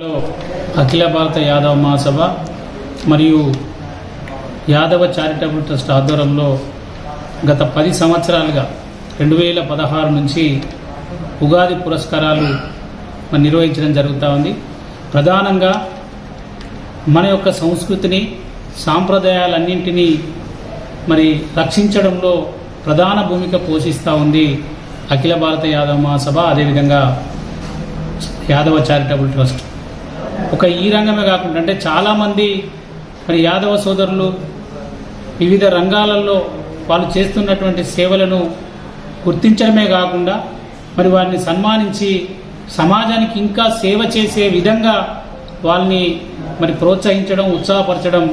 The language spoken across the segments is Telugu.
హలో అఖిల భారత యాదవ మహాసభ మరియు యాదవ చారిటబుల్ ట్రస్ట్ ఆధ్వర్యంలో గత పది సంవత్సరాలుగా రెండు వేల పదహారు నుంచి ఉగాది పురస్కారాలు నిర్వహించడం జరుగుతూ ఉంది. ప్రధానంగా మన యొక్క సంస్కృతిని సాంప్రదాయాలన్నింటినీ మరి రక్షించడంలో ప్రధాన భూమిక పోషిస్తూ ఉంది అఖిల భారత యాదవ మహాసభ. అదేవిధంగా యాదవ చారిటబుల్ ట్రస్ట్. ఒక ఈ రంగమే కాకుండా అంటే చాలామంది మరి యాదవ సోదరులు వివిధ రంగాలలో వాళ్ళు చేస్తున్నటువంటి సేవలను గుర్తించడమే కాకుండా మరి వారిని సన్మానించి సమాజానికి ఇంకా సేవ చేసే విధంగా వాళ్ళని మరి ప్రోత్సహించడం ఉత్సాహపరచడం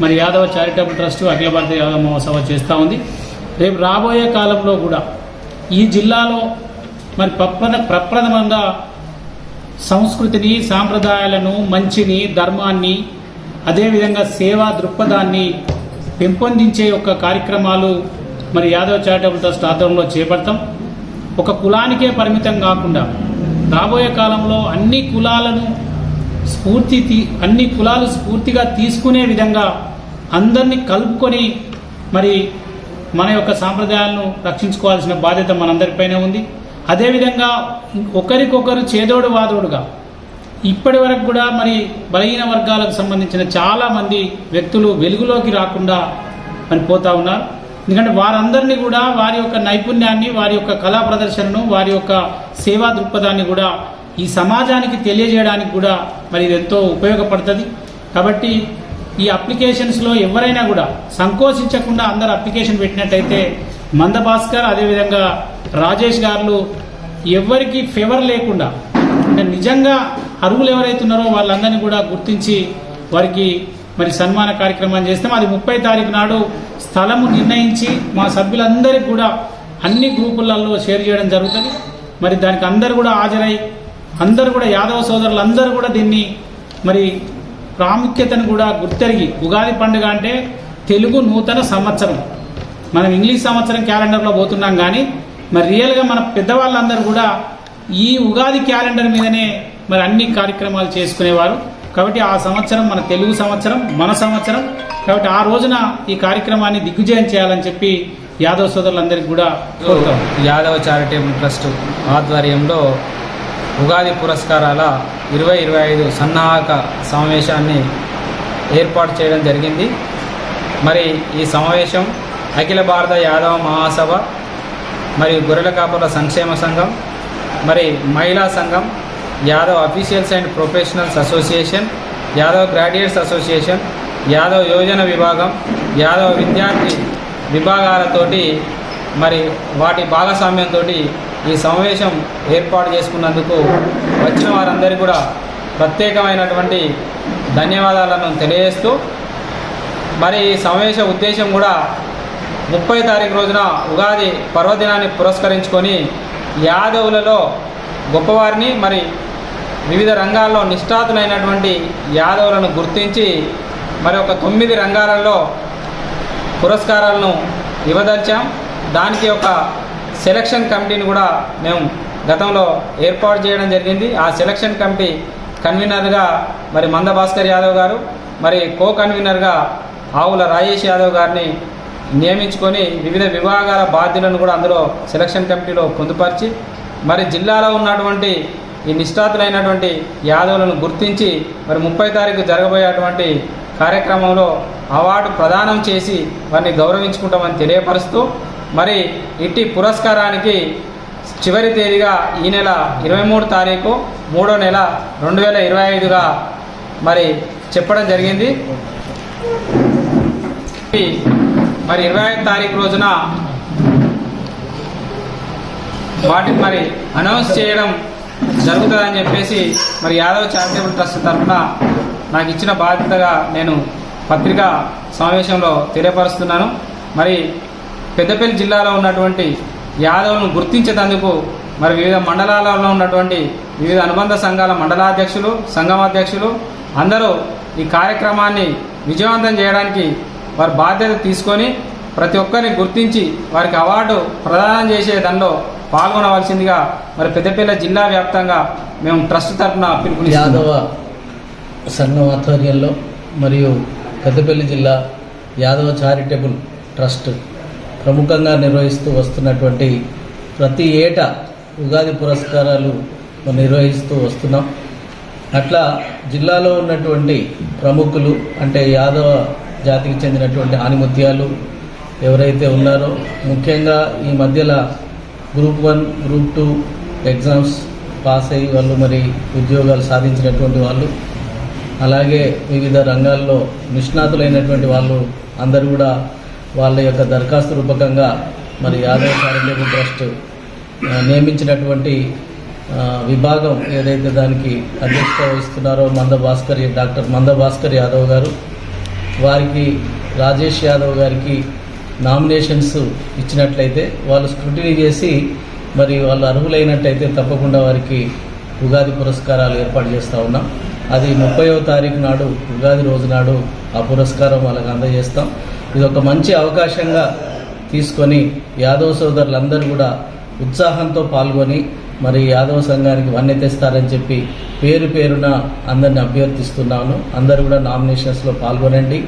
మరి యాదవ చారిటబుల్ ట్రస్ట్ అఖిల భారత యాదవ మహోత్సవ చేస్తూ ఉంది. రేపు రాబోయే కాలంలో కూడా ఈ జిల్లాలో మరి ప్రప్రద ప్రప్రథమంగా సంస్కృతిని సాంప్రదాయాలను మంచిని ధర్మాన్ని అదేవిధంగా సేవా దృక్పథాన్ని పెంపొందించే యొక్క కార్యక్రమాలు మరి యాదవ్ చారిటబుల్ ట్రస్ట్ ఆధ్వర్యంలో చేపడతాం. ఒక కులానికే పరిమితం కాకుండా రాబోయే కాలంలో అన్ని కులాలను స్ఫూర్తి తీ- అన్ని కులాలు స్ఫూర్తిగా తీసుకునే విధంగా అందరినీ కలుపుకొని మరి మన యొక్క సాంప్రదాయాలను రక్షించుకోవాల్సిన బాధ్యత మనందరిపైనే ఉంది. అదేవిధంగా ఒకరికొకరు చేదోడు వాదోడుగా. ఇప్పటి వరకు కూడా మరి బలహీన వర్గాలకు సంబంధించిన చాలామంది వ్యక్తులు వెలుగులోకి రాకుండా అని పోతా ఉన్నారు. ఎందుకంటే వారందరినీ కూడా వారి యొక్క నైపుణ్యాన్ని వారి యొక్క కళా ప్రదర్శనను వారి యొక్క సేవా దృక్పథాన్ని కూడా ఈ సమాజానికి తెలియజేయడానికి కూడా మరి ఇది ఎంతో ఉపయోగపడుతుంది. కాబట్టి ఈ అప్లికేషన్స్లో ఎవరైనా కూడా సంకోచించకుండా అందరు అప్లికేషన్ పెట్టినట్టయితే మందభాస్కర్ అదేవిధంగా రాజేష్ గారు ఎవరికి ఫేవర్ లేకుండా అంటే నిజంగా అర్హులు ఎవరైతే ఉన్నారో వాళ్ళందరినీ కూడా గుర్తించి వారికి మరి సన్మాన కార్యక్రమం చేస్తాం. అది ముప్పై తారీఖు నాడు స్థలము నిర్ణయించి మా సభ్యులందరికీ కూడా అన్ని గ్రూపులలో షేర్ చేయడం జరుగుతుంది. మరి దానికి అందరు కూడా హాజరై అందరూ కూడా యాదవ సోదరులు అందరూ కూడా దీన్ని మరి ప్రాముఖ్యతను కూడా గుర్తెరిగి ఉగాది పండుగ అంటే తెలుగు నూతన సంవత్సరం. మనం ఇంగ్లీష్ సంవత్సరం క్యాలెండర్లో పోతున్నాం కానీ మరి రియల్గా మన పెద్దవాళ్ళందరూ కూడా ఈ ఉగాది క్యాలెండర్ మీదనే మరి అన్ని కార్యక్రమాలు చేసుకునేవారు. కాబట్టి ఆ సంవత్సరం మన తెలుగు సంవత్సరం మన సంవత్సరం. కాబట్టి ఆ రోజున ఈ కార్యక్రమాన్ని దిగ్విజయం చేయాలని చెప్పి యాదవ్ సోదరులందరికీ కూడా కోరుతాం. యాదవ చారిటబుల్ ట్రస్ట్ ఆధ్వర్యంలో ఉగాది పురస్కారాల ఇరవై ఇరవై ఐదు సన్నాహక సమావేశాన్ని ఏర్పాటు చేయడం జరిగింది. మరి ఈ సమావేశం అఖిల భారత యాదవ మహాసభ మరియు గొర్రెల కాపుల సంక్షేమ సంఘం మరి మహిళా సంఘం Yadav officials and professionals association Yadav graduates association Yadav Yojana విభాగం యాదవ్ విద్యార్థి విభాగాలతోటి మరి వాటి భాగస్వామ్యంతో ఈ సమావేశం ఏర్పాటు చేసుకున్నందుకు వచ్చిన వారందరికీ కూడా ప్రత్యేకమైనటువంటి ధన్యవాదాలను తెలియజేస్తూ మరి ఈ సమావేశ ఉద్దేశం కూడా ముప్పై తారీఖు రోజున ఉగాది పర్వదినాన్ని పురస్కరించుకొని యాదవులలో గొప్పవారిని మరి వివిధ రంగాల్లో నిష్ఠాతులైనటువంటి యాదవులను గుర్తించి మరి ఒక తొమ్మిది రంగాలలో పురస్కారాలను ఇవ్వదలిచాం. దానికి ఒక సెలక్షన్ కమిటీని కూడా మేము గతంలో ఏర్పాటు చేయడం జరిగింది. ఆ సెలక్షన్ కమిటీ కన్వీనర్గా మరి మంద భాస్కర్ యాదవ్ గారు మరి కో కన్వీనర్గా ఆవుల రాజేష్ యాదవ్ గారిని నియమించుకొని వివిధ విభాగాల బాధ్యులను కూడా అందులో సెలక్షన్ కమిటీలో పొందుపరిచి మరి జిల్లాలో ఉన్నటువంటి ఈ నిష్ఠాతులైనటువంటి యాదవులను గుర్తించి మరి ముప్పై తారీఖు జరగబోయేటువంటి కార్యక్రమంలో అవార్డు ప్రదానం చేసి వారిని గౌరవించుకుంటామని తెలియపరుస్తూ మరి ఇట్టి పురస్కారానికి చివరి తేదీగా ఈ నెల ఇరవై మూడు తారీఖు మూడో నెల రెండు వేల ఇరవై ఐదుగా మరి చెప్పడం జరిగింది. మరి ఇరవై ఐదు తారీఖు రోజున వాటిని మరి అనౌన్స్ చేయడం జరుగుతుందని చెప్పేసి మరి యాదవ్ చారిటబుల్ ట్రస్ట్ తరఫున నాకు ఇచ్చిన బాధ్యతగా నేను పత్రికా సమావేశంలో తెలియపరుస్తున్నాను. మరి పెద్దపల్లి జిల్లాలో ఉన్నటువంటి యాదవ్ను గుర్తించేందుకు మరి వివిధ మండలాలలో ఉన్నటువంటి వివిధ అనుబంధ సంఘాల మండలాధ్యక్షులు సంఘం అధ్యక్షులు అందరూ ఈ కార్యక్రమాన్ని విజయవంతం చేయడానికి వారి బాధ్యత తీసుకొని ప్రతి ఒక్కరిని గుర్తించి వారికి అవార్డు ప్రదానం చేసే దానిలో పాల్గొనవలసిందిగా మరి పెద్దపల్లి జిల్లా వ్యాప్తంగా మేము ట్రస్ట్ తరఫున పిలుపునిస్తున్నాం. యాదవ సంఘం ఆధ్వర్యంలో మరియు పెద్దపల్లి జిల్లా యాదవ చారిటబుల్ ట్రస్ట్ ప్రముఖంగా నిర్వహిస్తూ వస్తున్నటువంటి ప్రతి ఏటా ఉగాది పురస్కారాలు నిర్వహిస్తూ వస్తున్నాం. అట్లా జిల్లాలో ఉన్నటువంటి ప్రముఖులు అంటే యాదవ జాతికి చెందినటువంటి ఆనిముత్యాలు ఎవరైతే ఉన్నారో ముఖ్యంగా ఈ మధ్యలో group one group two exams pass అయ్యి వాళ్ళు మరి ఉద్యోగాలు సాధించినటువంటి వాళ్ళు అలాగే వివిధ రంగాల్లో నిష్ణాతులైనటువంటి వాళ్ళు అందరూ కూడా వాళ్ళ యొక్క దరఖాస్తు రూపకంగా మరి యాదవ్ చారిటబుల్ ట్రస్ట్ నియమించినటువంటి విభాగం ఏదైతే దానికి అధ్యక్షత వహిస్తున్నారో మంద భాస్కర్ డాక్టర్ మంద భాస్కర్ యాదవ్ గారు వారికి రాజేష్ యాదవ్ గారికి నామినేషన్స్ ఇచ్చినట్లయితే వాళ్ళు స్క్రూటినీ చేసి మరి వాళ్ళు అర్హులైనట్టయితే తప్పకుండా వారికి ఉగాది పురస్కారాలు ఏర్పాటు చేస్తూ ఉన్నాం. అది ముప్పైవ తారీఖు నాడు ఉగాది రోజు నాడు ఆ పురస్కారం వాళ్ళకి అందజేస్తాం. ఇది ఒక మంచి అవకాశంగా తీసుకొని యాదవ్ సోదరులందరూ కూడా ఉత్సాహంతో పాల్గొని మరి యాదవ సంఘానికి వన్నె తెస్తారని చెప్పి పేరు పేరున అందరిని అభ్యర్థిస్తున్నాను. అందరూ కూడా నామినేషన్స్లో పాల్గొనండి.